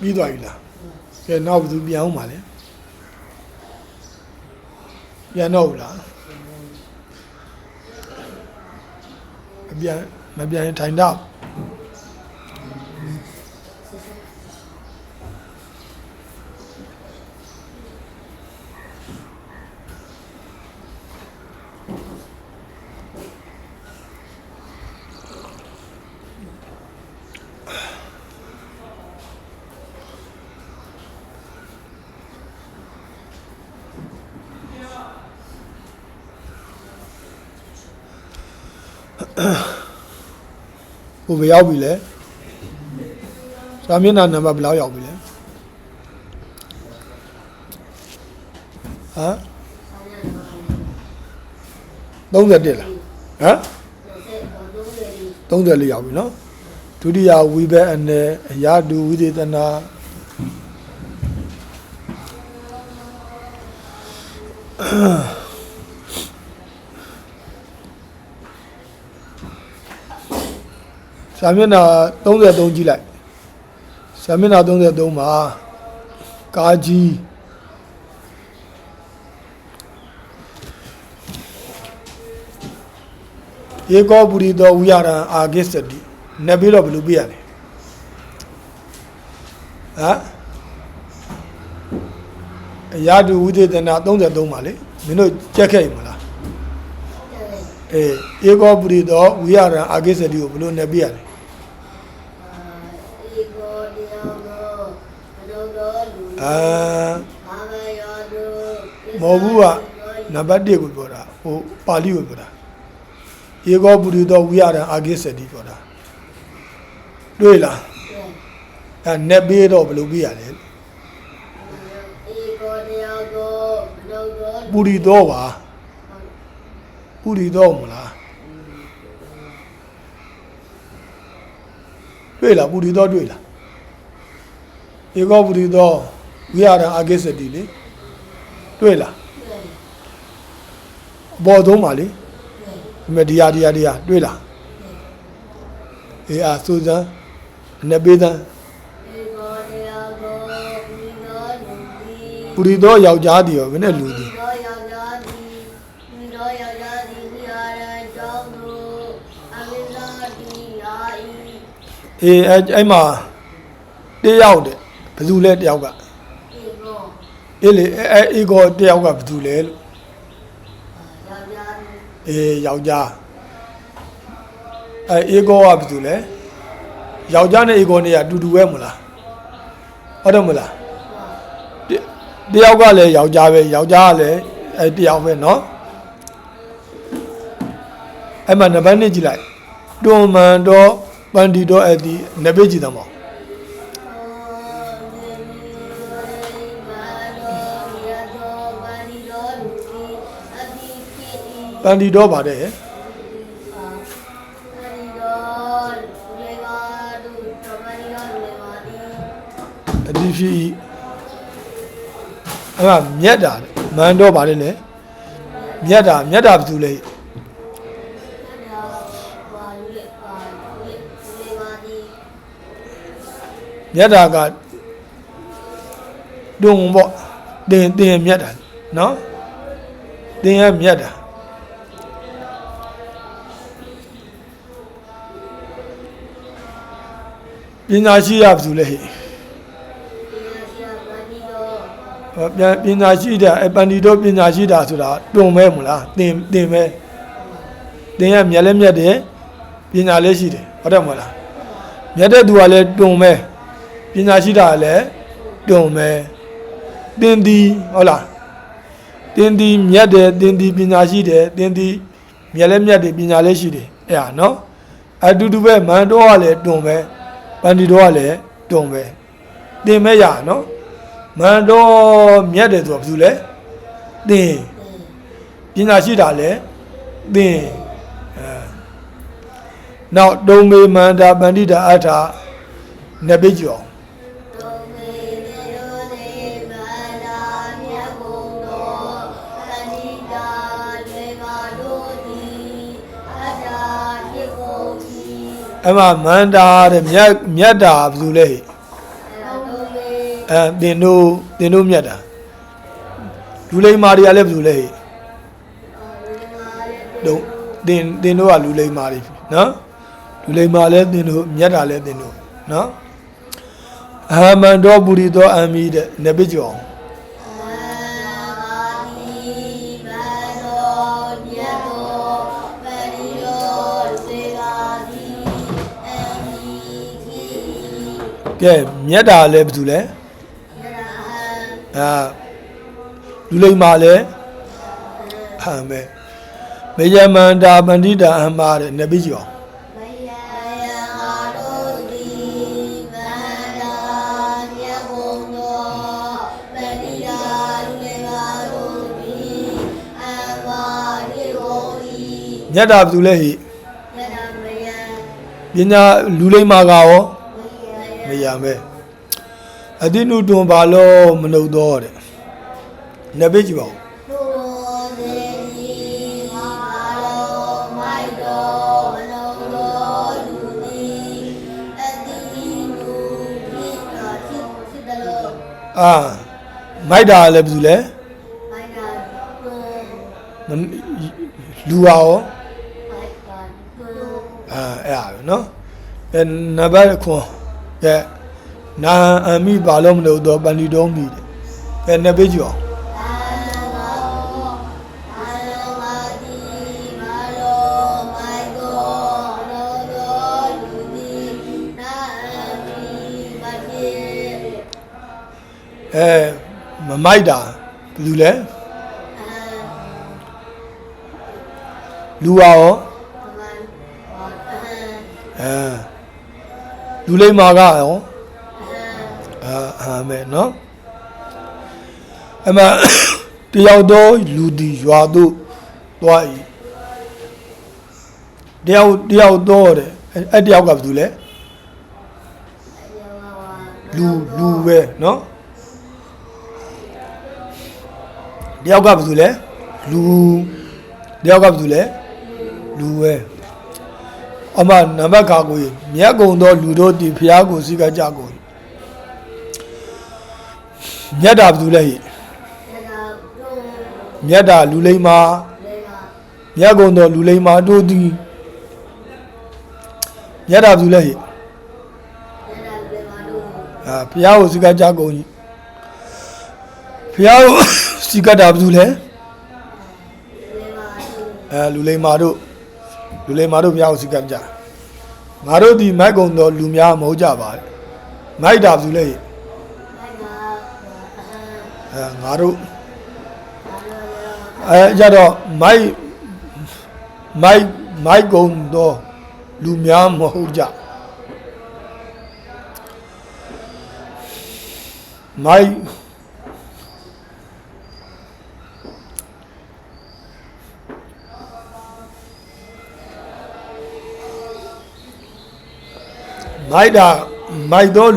ပြီးသွားပြီလားကဲနောက်ဘယ်သူပြန်အောင်ပါလဲပြန်တော့ဘူးလားမပြန်မပြန်ရင်ထိုင်တော့ ဟိုဘယ်ရောက်ပြီလဲစာမျက်နှာနံပါတ်ဘယ်လောက်ရောက်ပြီလဲဟမ်31လားဟမ်34ရောက်ပြီနော်ဒုတိယဝိဘက်အနေအရာတုဝိသေသနာ စာမျက်နှာ33ကြည့်လိုက်စာမျက်နှာ33မှာကာကြီးဧကောပုရိသောဝိရဏအာဂစ္စတိနေပြီးတော့ဘယ်လိုပြရလဲဟမ်အရာတုဝိသေသနာ33ပါလေမင်းတို့ကြက်ခဲ့ပြီမလားအေဧကောပုရိသောဝိရဏအာဂစ္စတိကိုဘယ်လိုနေပြရလဲ အာ Ave yodu. မဟုတ်ဘူးကနံပါတ်1ကိုပြောတာဟိုပါဠိကိုပြောတာဧကောပုရိသောဝိရဏအာဂစ္စတိပြောတာတွေ့လားအဲနေပြီးတော့ဘယ်လိုပြရလဲ Ego, diago, adogo, lu. ပုရိသောပါပုရိသောမလား တွေ့လားပုရိသောတွေ့လားဧကောပုရိသောဝိရဏအာဂစ္စတိလေတွေ့လားအဘောသုံးပါလေဒီမဲ့ဒီဟာဒီဟာဒီဟာတွေ့လားအေးအာစူဇန်နတ်ပေးသန်းဧကောတရားကိုမိတော်လူသည်ပုရိသောယောက်ျားသည်ရောဘယ်နဲ့လူသည်မိတော်ယောက်ျားသည်မိတော်ယောက်ျားသည်မိအားရန်ကြောင့် အေးအဲ့အဲ့မှာတယောက်တဲ့ဘယ်သူလဲတယောက်က ဧကော အေးလေအဲ့အဲ့အေကောတယောက်ကဘယ်သူလဲလို့ ယောက်ျားသည် အေးယောက်ျားအဲ့အေကောကဘယ်သူလဲယောက်ျားနဲ့အေကောနဲ့ကအတူတူပဲမလားဟုတ်တယ်မလားတတယောက်ကလည်းယောက်ျားပဲယောက်ျားကလည်းအဲ့တယောက်ပဲเนาะအဲ့မှာနံပါတ်1ကြည့်လိုက်တွန်မန်တော့ ပန္ဒီတော့အဲ့ဒီနဘေးကြည့်တယ်မောင်ပန္ဒီတော့ပါတယ်အဒီဖီအဲ့မှာမြတ်တာတဲ့မန်တော့ပါတယ်လေမြတ်တာမြတ်တာဘာလို့လဲ မြတ်တာကတွုံပေါ့တင်တင်မြတ်တာနော်တင်ရမြတ်တာပညာရှိရဘာလို့လဲဟဲ့ဟောပြန်ပညာရှိတာအပန္တိတော့ပညာရှိတာဆိုတာတွုံမဲမလားတင်တင်မဲတင်ရမြက်လည်းမြက်တယ်ပညာလည်းရှိတယ်ဟုတ်တယ်မဟုတ်လားမြက်တဲ့သူကလည်းတွုံမဲ ပညာရှိတာကလည်းတွုံမဲတင်ဒီဟုတ်လားတင်ဒီမြက်တယ်တင်ဒီပညာရှိတယ်တင်ဒီမြက်လည်းမြက်တယ်ပညာလည်းရှိတယ်အဲ့ဟာနော်အတူတူပဲမန်တော့ကလည်းတွုံမဲပန္တိတော့ကလည်းတွုံမဲတင်မဲရနော်မန်တော်မြတ်တယ်ဆိုတော့ဘာလို့လဲသင်ပညာရှိတာလဲသင်အဲနောက်ဒုံမေမန္တာပန္တိတာအထာနဘေကျော် အဲ့မှာမန္တာတဲ့မြတ်မြတ်တာဘာလို့လဲအဲသင်တို့သင်တို့မြတ်တာလူလိမ္မာတွေကလည်းဘာလို့လဲဒုံသင်သင်တို့ကလူလိမ္မာတွေနော်လူလိမ္မာလည်းသင်တို့မြတ်တာလည်းသင်တို့နော်အာမန္တောပုရိသောအမိတဲ့နဘေကျော် ကဲမြတ်တာလည်းဘာလို့လဲအာလူလိမ္မာလည်းဟမ်ပဲမေယမန္တာပန္တိတာအမတဲ့နဘေကျော်မြတ်တာဘာလို့လဲဟိပညာလူလိမ္မာကရော မရမဲအတိနုတွန်ပါလို့မနှုတ်တော့တဲ့နဘေကျော်အာမိုက်တာလည်းဘယ်သူလဲမလူပါရောအာအဲ့ဒါပဲနော်အဲနံပါတ်ခွန် ကဲနာအမိပါလို့မလို့တော့ပန်လီတော်မိတယ်ကဲနှစ်ပေးကြည့်အောင်အဲမမိုက်တာဘယ်သူလဲလူပါရောအဲ လူလိမ္မာကရောအာအာမဲနော်အမတယောက်တော့လူဒီရွာတို့သွားဤတယောက်တယောက်တော့တဲ့အဲ့အဲ့တယောက်ကဘယ်သူလဲလူလူပဲနော်တယောက်ကဘယ်သူလဲလူတယောက်ကဘယ်သူလဲလူပဲဩ အမနံပါတ်ခါကိုမြတ်ကုံသောလူတို့သည်ဖျားကိုစီကကြကုန်မြတ်တာဘယ်သူလဲဟိရတာတို့မြတ်တာလူလိမ္မာလေပါမြတ်ကုံသောလူလိမ္မာတို့သည်မြတ်တာဘယ်သူလဲဟိရတာလေပါတို့အာဖျားကိုစီကကြကုန်ကြီးဖျားကိုစီကတာဘယ်သူလဲလေပါတို့အဲလူလိမ္မာတို့ လူလိမ္မာတို့ဖျားကိုစီကကြငါတို့ဒီမိုက်ကုံသောလူများမဟုတ်ကြပါနဲ့မိုက်တာဘယ်သူလဲဟိလိုက်တာအဟံအဲငါတို့အားရရအဲကြတော့မိုက်မိုက်မိုက်ကုံတော့လူများမဟုတ်ကြမိုက် မိုက်တာမိုက်တော့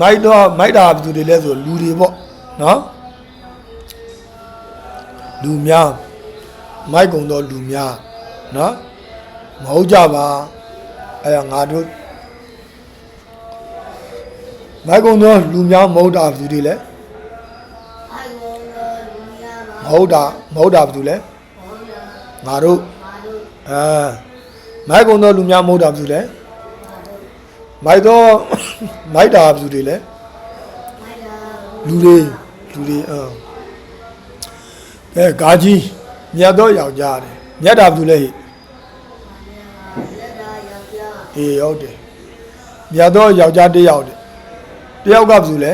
မိုက်တော့မိုက်တာဘယ်သူတွေလဲဆိုလူတွေပေါ့နော်လူများမိုက်ကုံတော့လူများနော်မဟုတ်ကြပါအဲ့ဒါငါတို့မိုက်ကုံတော့လူများမဟုတ်တာဘယ်သူတွေလဲအိုင်ဝေါ်လူရပါမဟုတ်တာမဟုတ်တာဘယ်သူလဲဟောရငါတို့မာတို့အဲမိုက်ကုံတော့လူများမဟုတ်တာဘယ်သူလဲမာတို့ မိုက်တော့မိုက်တာဘယ်သူတွေလဲမိုက်တာလူတွေလူတွေအင်းအဲဂါကြီးမြတ်တော့ယောက်ျားတယ်မြတ်တာဘယ်သူလဲဟိလက်တာယောက်ျားအေးဟုတ်တယ်မြတ်တော့ယောက်ျားတစ်ယောက်တယ်တစ်ယောက်ကဘယ်သူလဲ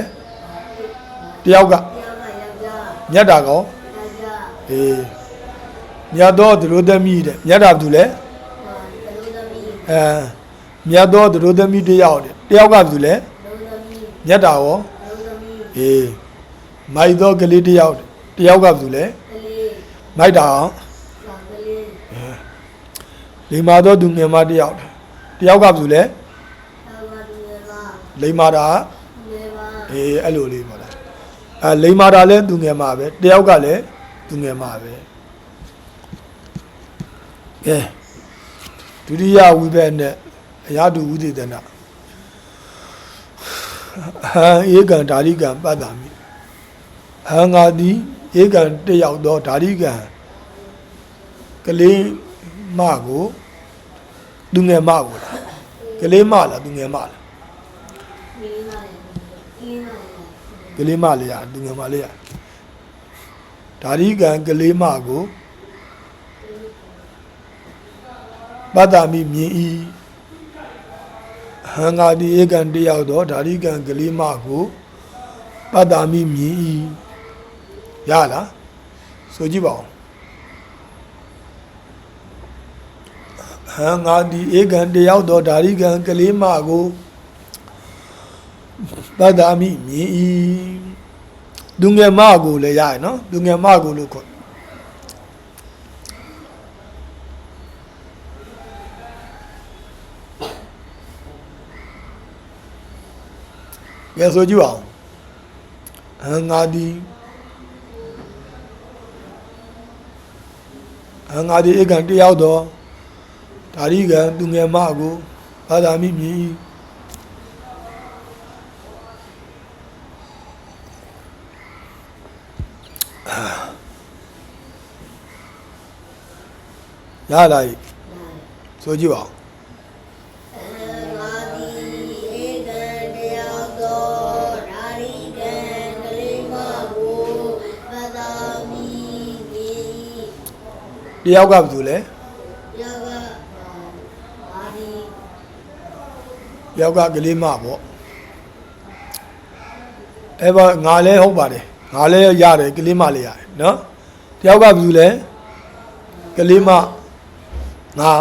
တစ်ယောက်ကယောက်ကယောက်ျားမြတ်တာကောယောက်ျားအေးမြတ်တော့သူတို့သမီးတဲ့မြတ်တာဘယ်သူလဲဟာဘလူသမီးအဲ မြတ်တော့သူတို့သမီးတစ်ယောက်တဲ့တစ်ယောက်ကဘယ်သူလဲဘလူသမီးမြတ်တာရောဘလူသမီးအေးမိုက်တော့ကလေးတစ်ယောက်တဲ့တစ်ယောက်ကဘယ်သူလဲကလေးမိုက်တာအောင်ဟာကလေးလိမ္မာတော့သူငယ်မတစ်ယောက်တဲ့တစ်ယောက်ကဘယ်သူလဲဟာဘာလူရပါလိမ္မာတာလေပါအေးအဲ့လိုလေးပါလားအဲလိမ္မာတာလည်းသူငယ်မပဲတစ်ယောက်ကလည်းသူငယ်မပဲကဲဒုတိယဝိဘက်နဲ့ အရာတုဝိသေသနာဟံဧကံဓာရိကံပတ္တာမိဟံငါတိဧကံတစ်ယောက်သောဓာရိကံကလေးမကိုသူငယ်မကိုလားကလေးမလားသူငယ်မလားမင်းလာလေမင်းလာလေကလေးမလေးရသူငယ်မလေးရဓာရိကံကလေးမကိုပတ္တာမိမြင်ဤ ဟံငါတိဧကံတယောက်တော့ဓာရိကံကလေးမကိုပတ္တာမိမြင်ဤရလားဆိုကြည့်ပါဦးဟံငါတိဧကံတယောက်တော့ဓာရိကံကလေးမကိုပတ္တာမိမြင်ဤသူငယ်မကိုလည်းရရနော်သူငယ်မကိုလို့ခေါ် ကဲဆိုကြည့်အောင်အငါဒီအငါဒီဧကံတယောက်တော့ဓာရိကံသူငယ်မကိုပတ္တာမိမြင်ဤရလာပြီဆိုကြည့်ပါဦးငါ တယောက်ကဘာလို့လဲယောကအာဒီတယောက်ကကလေးမပေါ့အဲ့ဘာငါလဲဟုတ်ပါတယ်ငါလဲရတယ်ကလေးမလည်းရတယ်နော်တယောက်ကဘာလို့လဲကလေးမငါ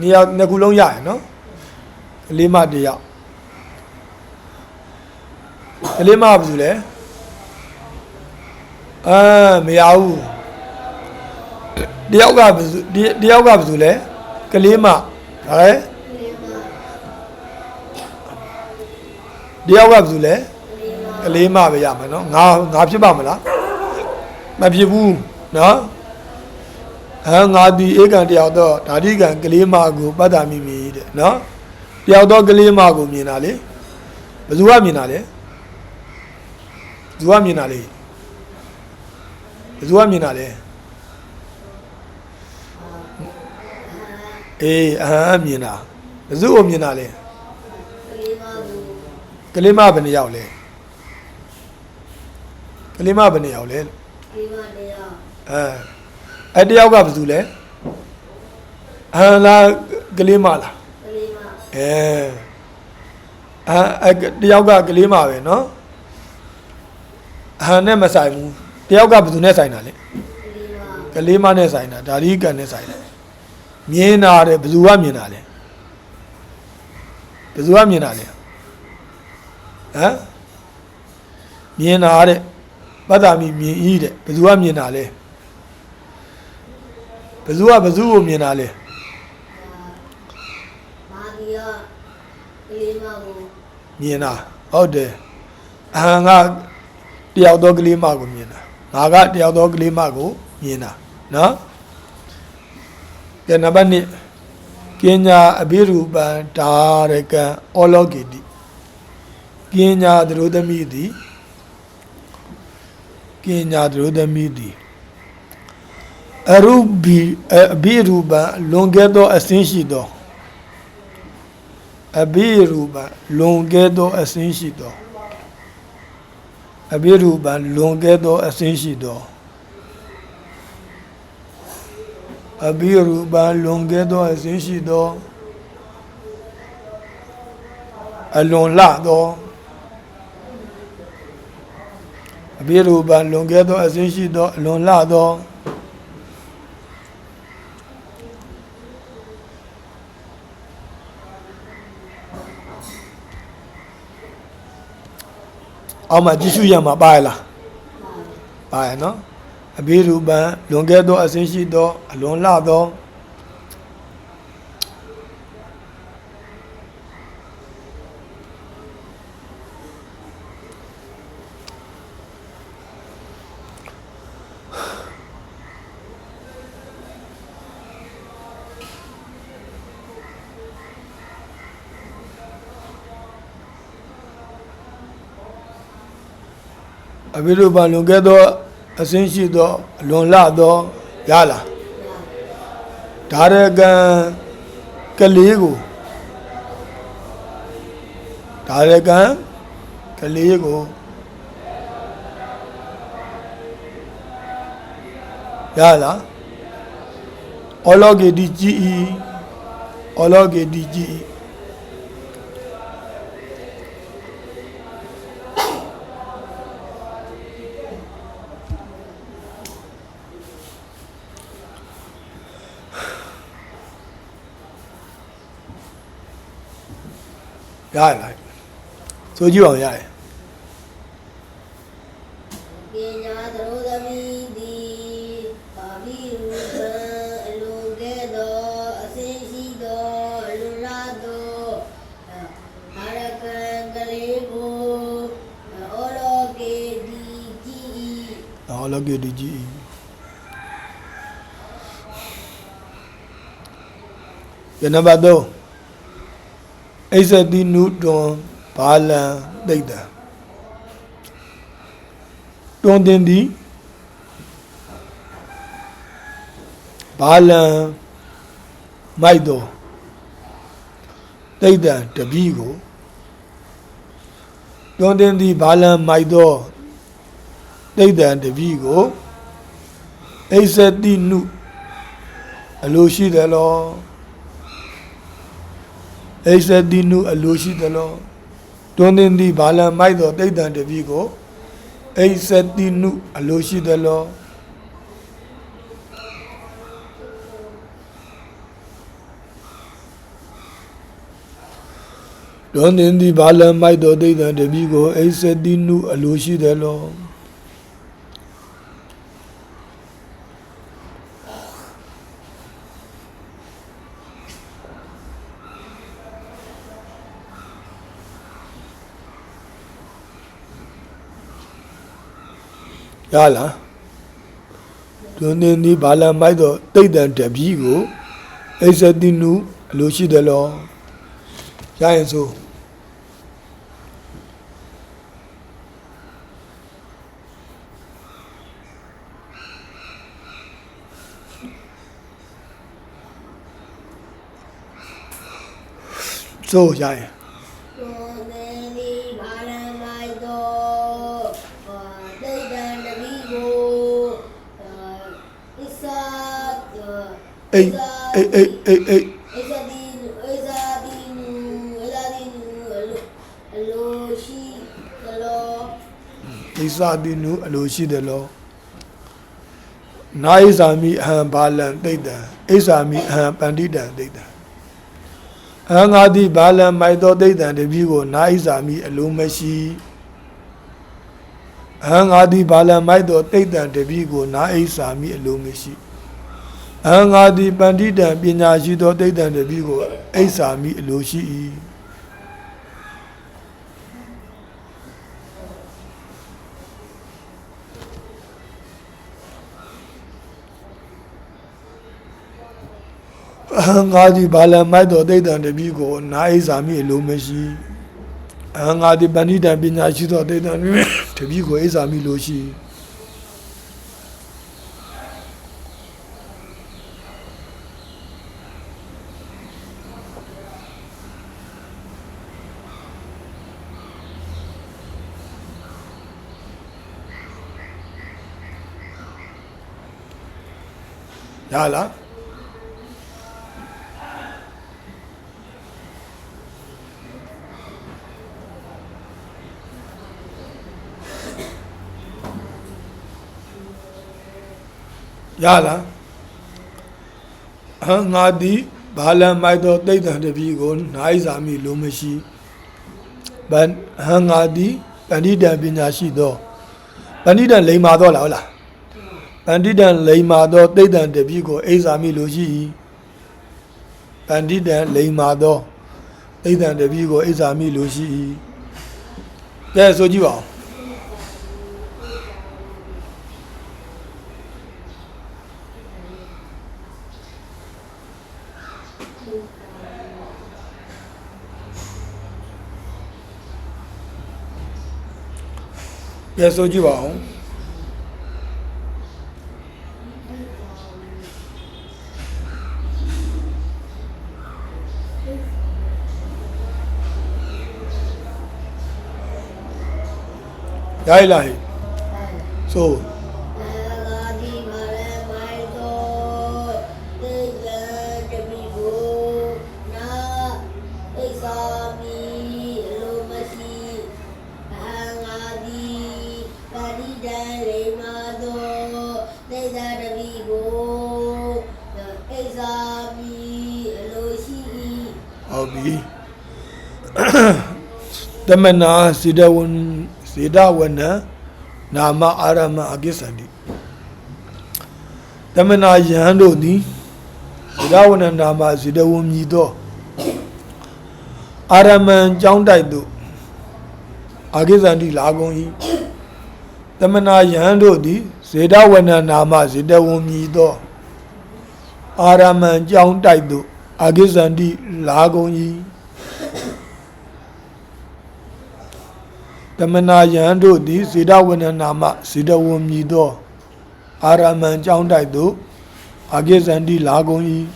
နေရာနှစ်ခုလုံးရတယ်နော်ကလေးမတယောက်ကလေးမဘာလို့လဲအာမရဘူး တယောက်ကဘာလို့တယောက်ကဘာလို့လဲကလေးမဒါလဲလေးမတယောက်ကဘာလို့လဲလေးမကလေးမပဲရမှာနော်ငါငါဖြစ်ပါမလားမဖြစ်ဘူးနော်ဟဟန်ငါဒီဧကံတယောက်တော့ဓာတိကံကလေးမကိုပတ္တာမိမိတဲ့နော်တယောက်တော့ကလေးမကိုမြင်တာလေဘယ်သူကမြင်တာလဲဘယ်သူကမြင်တာလဲဘယ်သူကမြင်တာလဲ အေးအဟမ်းမြင်တာဘယ်သူကိုမြင်တာလဲ ကလေးမကို ကလေးမဘယ်နှစ်ယောက်လဲကလေးမဘယ်နှစ်ယောက်လဲ ကလေးမတရား အဲအဲတယောက်ကဘယ်သူလဲအဟမ်းလားကလေးမလား ကလေးမ အဲအဲအဲတယောက်ကကလေးမပဲเนาะအဟမ်းနဲ့မဆိုင်ဘူးတယောက်ကဘယ်သူနဲ့ဆိုင်တာလဲ ကလေးမ ကလေးမနဲ့ဆိုင်တာဒါရီကန်နဲ့ဆိုင်တာ မြင်တာတဲ့ဘယ်သူကမြင်တာလဲဘယ်သူကမြင်တာလဲဟမ်မြင်တာတဲ့ပတ္တာမီမြင်ဤတဲ့ဘယ်သူကမြင်တာလဲဘယ်သူကဘယ်သူကိုမြင်တာလဲမာဒီယာကလေးမကိုမြင်တာဟုတ်တယ်အဟံကတယောက်သောကလေးမကိုမြင်တာငါကတယောက်သောကလေးမကိုမြင်တာနော် ကဲနံပါတ်1ကင်ညာအဘိရူပံဒါရကံဩလောကိတိကင်ညာသရုသမီသည်ကင်ညာသရုသမီသည်အရုဘီအဘိရူပံလွန်ကဲသောအစင်းရှိသောအဘိရူပံလွန်ကဲသောအစင်းရှိသောအဘိရူပံလွန်ကဲသောအစင်းရှိသော အဘိရူပံလွန်ကဲသောအစင်းရှိသောအလွန်လှသောအဘိရူပံလွန်ကဲသောအစင်းရှိသောအလွန်လှသောအောက်မှာကြည့်ရှုရမှာပါရလားပါရနော် အဘိရူပံလွန်ကဲသောအစင်းရှိသောအလွန်လှသောအဘိရူပံလွန်ကဲသော အစင်းရှိသောအလွန်လှသောရလားဒါရကံကလေးကိုဒါရကံကလေးကိုရလားအောလောကေဒီကြည်ဤအောလောကေဒီကြည်ဤ ရလားဆိုကြည့်အောင်ရတယ်ပညာသရောသမီးသည်ပါဠိရူပံ အလိုကဲ့သောအစင်းရှိသောလူလာသောအာရကံကလေးကိုအော်လောကေဒီကြည်အောလောကေဒီကြည်ဤကနံပါတ်3အိဇတိနုတွန်ဘာလံသိတ္တံတွန်တင်သည်ဘာလံမိုက်တော်သိတ္တံတပည့်ကိုတွန်တင်သည်ဘာလံမိုက်တော်သိတ္တံတပည့်ကိုအိဇတိနုအလိုရှိတယ်လော အိဇတိနုအလိုရှိတယ်လောတွန်တင်သည်ဘာလံမိုက်တော်သိတ္တံတပည့်ကိုအိဇတိနုအလိုရှိတယ်လောတွန်တင်သည်ဘာလံမိုက်တော်သိတ္တံတပည့်ကိုအိဇတိနုအလိုရှိတယ်လော ရလားတွင်တင်သည်ဘာလံမိုက်သောတိတ်တန်တပည့်ကိုအိစတိနုအလိုရှိတယ်လို့ရရင်ဆိုဆိုရရင် အိတ်အိတ်အိတ်အိတ်အိတ်အစ္စာဒီအစ္စာဒီနူအစ္စာဒီနူအလိုရှိကလောဣသတိနုအလိုရှိတယ်လို့နာဣဇာမိအဟံဘာလံတိတ်တံဣဇာမိအဟံပန္တိတံတိတ်တံအဟံငါတိဘာလံမိုက်သောတိတ်တံတပည့်ကိုနာဣဇာမိအလိုမရှိအဟံငါတိဘာလံမိုက်သောတိတ်တံတပည့်ကိုနာဣဇာမိအလိုမရှိ အဟံငါတိပန္တိတံပညာရှိသောတိတ်တံတပည့်ကိုဣဇာမိအလိုရှိ၏အဟံငါတိဘာလံမိုက်သောတိတ်တံတပည့်ကိုနာဣဇာမိအလိုမရှိအဟံငါတိပန္တိတံပညာရှိသောတိတ်တံတပည့်ကိုဣဇာမိလိုရှိ၏ ရလားရလားအဟံငါတိဘာလံမိုက်သောတိတ်တံတပည့်ကိုနိုင်စာမိလိုမရှိဗန်အဟံငါတိပဏိတံပညာရှိသောပဏိတံလိမ္မာသောလားဟုတ်လား ပဏိတံလိမ္မာသောတိတ်တံတပည့်ကိုအိစာမိလိုရှိ၏ပဏိတံလိမ္မာသောတိတ်တံတပည့်ကိုအိစာမိလိုရှိ၏ကဲဆိုကြည့်ပါဦးပြန်ဆိုကြည့်ပါဦး ရိုက်လိုက်ဆိုအာဒီမာရမိုင်တော့တေဇာတမီကိုနာဣစာမီလိုမရှိအာငါဒီပါရိဒံရေမာတော့တေဇာတမီကိုဣစာမီလိုရှိဟုတ်ပြီတမနာစေတဝန် စေတဝနနာမအာရမအကိစ္ဆန္တိတမနာယဟန်တို့သည်စေတဝနနာမစေတဝန်မြည်သောအာရမန်ကြောင်းတိုက်သို့အကိစ္ဆန္တိလာကုန်၏တမနာယဟန်တို့သည်စေတဝနနာမစေတဝန်မြည်သောအာရမန်ကြောင်းတိုက်သို့အကိစ္ဆန္တိလာကုန်၏ တမနာယံတို့သည်ဇေဒဝနနာမဇေဒဝံမြည်သောအာရမန်ကြောင်းတိုက်သို့အကိစ္ဆန္တိလာကုန်၏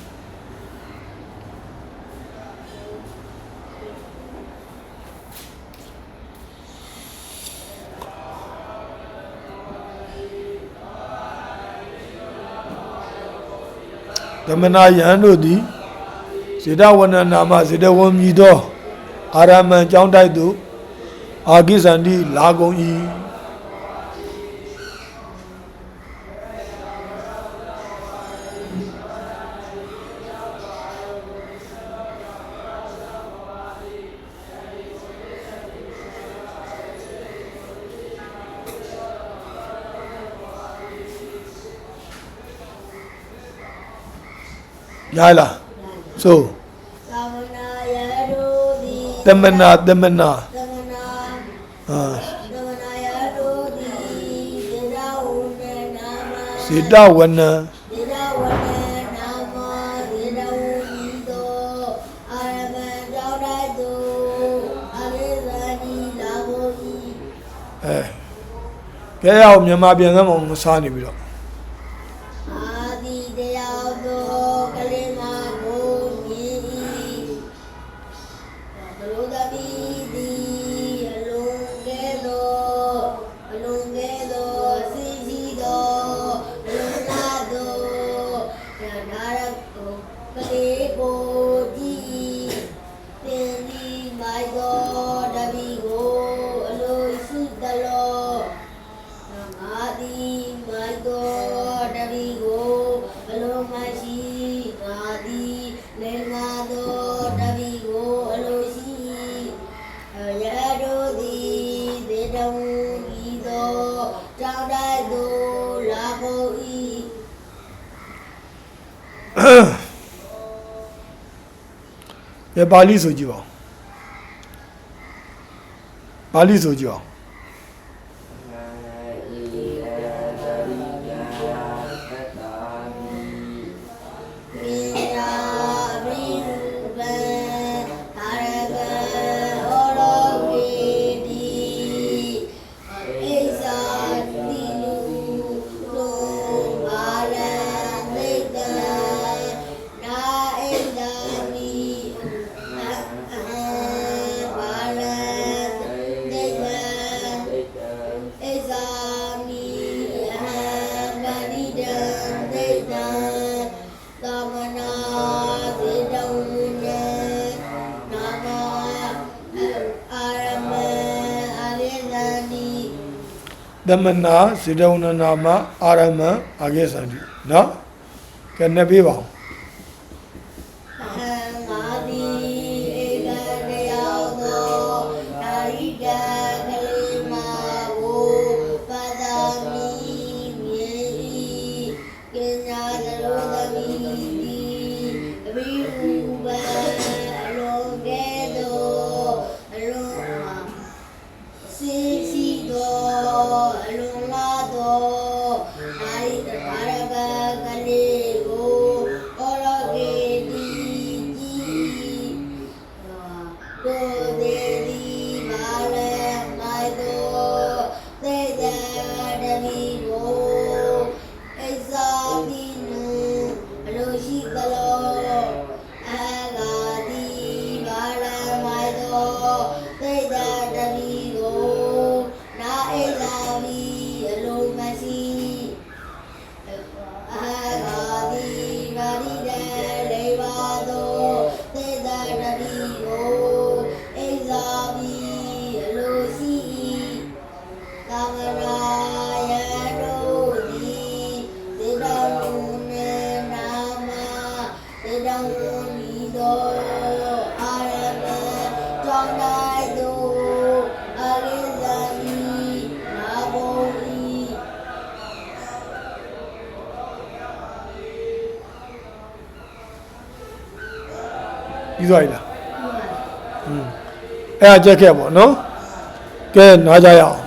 တမနာယံတို့သည်ဇေဒဝနနာမဇေဒဝံမြည်သောအာရမန်ကြောင်းတိုက်သို့ အာကိစ္ဆန္တိလာကုန်၏ရလားဆိုသမနာယတို့သည်တမနာ အာစေတဝနအဲကဲရအောင်မြန်မာပြန်စမ်းမအောင်စားနေပြီတော့ 巴黎手机吧，巴黎手机吧。 သမနာစေတဝနနာမအာရမအာကေသန္တိနော်ကဲနှစ်ပေးပါဦး သွားပြီလားอืมအဲ့ဒါကြက်ခဲ့ပေါ့နော်ကဲနားကြရအောင်